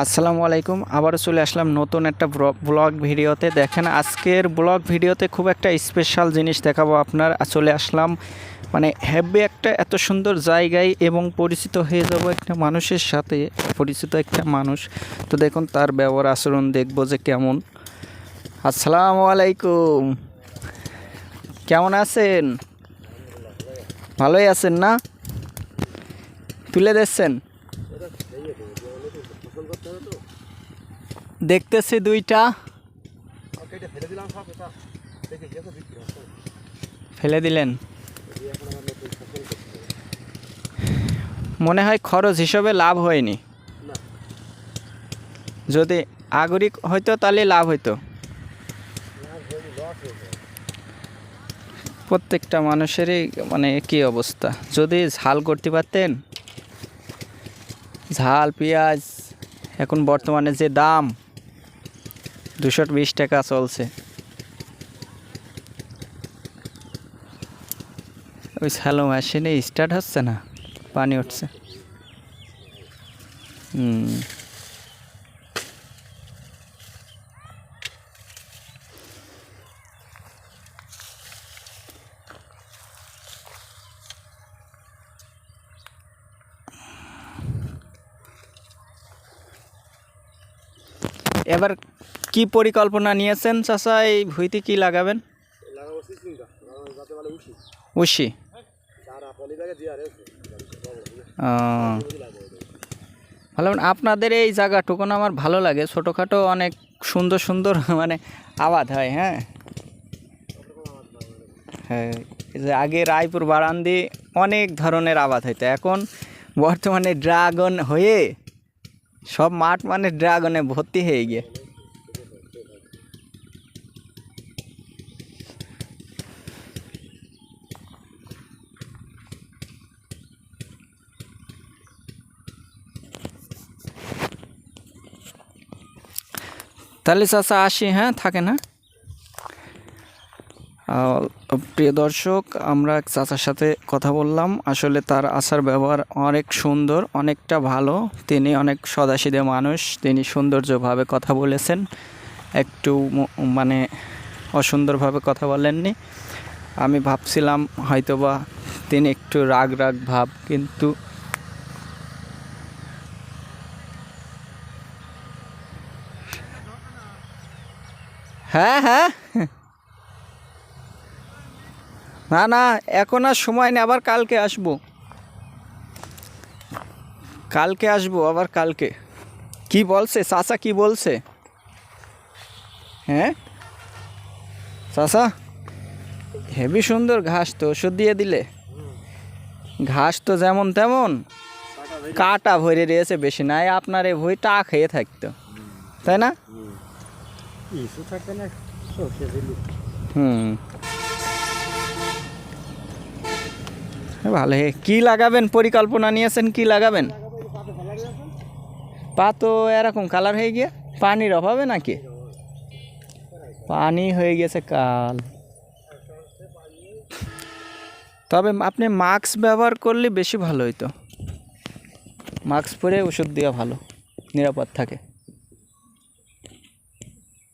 আসসালামু আলাইকুম, আবারও চলে আসলাম নতুন একটা ব্লগ ভিডিওতে। দেখেন, আজকের ব্লগ ভিডিওতে খুব একটা স্পেশাল জিনিস দেখাবো আপনার। চলে আসলাম মানে হ্যাভি একটা, এত সুন্দর জায়গায় এবং পরিচিত হয়ে যাব একটা মানুষের সাথে, পরিচিত একটা মানুষ। তো দেখুন, তার ব্যবহার আচরণ দেখব যে কেমন। আসসালামু আলাইকুম। কেমন আছেন? ভালোই আছেন না? তুলে দিচ্ছেন? দেখতেছি দুইটা। ফেলে দিলেন। মনে হয় খরচ হিসাবে লাভ হয়নি। যদি আগরিক হইতো, তাহলে লাভ হইতো। প্রত্যেকটা মানুষেরই মানে কি অবস্থা। যদি ঝাল করতে পারতেন ঝাল, পেঁয়াজ, এখন বর্তমানে যে দাম, দুশো বিশ টাকা চলছে। ওই স্যালো মেশিনে স্টার্ট হচ্ছে না, পানি উঠছে। হুম। এবার কি পরিকল্পনা নিয়েছেন চাচা? এই ভুইতে কি লাগাবেন? আহ, ভালো আপনাদের এই জায়গাটুকুন আমার ভালো লাগে। ছোটোখাটো অনেক সুন্দর সুন্দর মানে আবাদ হয় হ্যাঁ? হ্যাঁ যে আগে রায়পুর বারান্দি অনেক ধরনের আবাদ হইতো। এখন বর্তমানে ড্রাগন হয়ে সব মাঠ মানে ড্রাগনে ভর্তি হয়ে গিয়ে। তাহলে চাচা আসি হ্যাঁ থাকে না? প্রিয় দর্শক, আমরা চাচার সাথে কথা বললাম। আসলে তার আচার ব্যবহার অনেক সুন্দর, অনেকটা ভালো। তিনি অনেক সদাসিদে মানুষ, তিনি সৌন্দর্যভাবে কথা বলেছেন। একটু মানে অসুন্দরভাবে কথা বলেননি। আমি ভাবছিলাম হয়তোবা তিনি একটু রাগ রাগ ভাব, কিন্তু হ্যাঁ হ্যাঁ। না না এখন আর সময় নেই আবার কালকে আসব। কালকে আসব আবার কালকে। কি বলছে? চাচা কি বলছে? হ্যাঁ? চাচা হেভি সুন্দর ঘাস তো ওষুধ দিয়ে দিলে। ঘাস তো যেমন তেমন কাটা ভরে রয়েছে বেশি নাই আপনার এই ভইটা খেয়ে থাকতো। তাই না? হুম। ভালো কি লাগাবেন? পরিকল্পনা নিয়েছেন, কি লাগাবেন? পা তো এরকম কালার হয়ে গিয়ে, পানির অভাবে নাকি? পানি হয়ে গেছে কাল। তবে আপনি মাস্ক ব্যবহার করলে বেশি ভালো হইতো। মাস্ক পরে ওষুধ দেওয়া ভালো, নিরাপদ থাকে।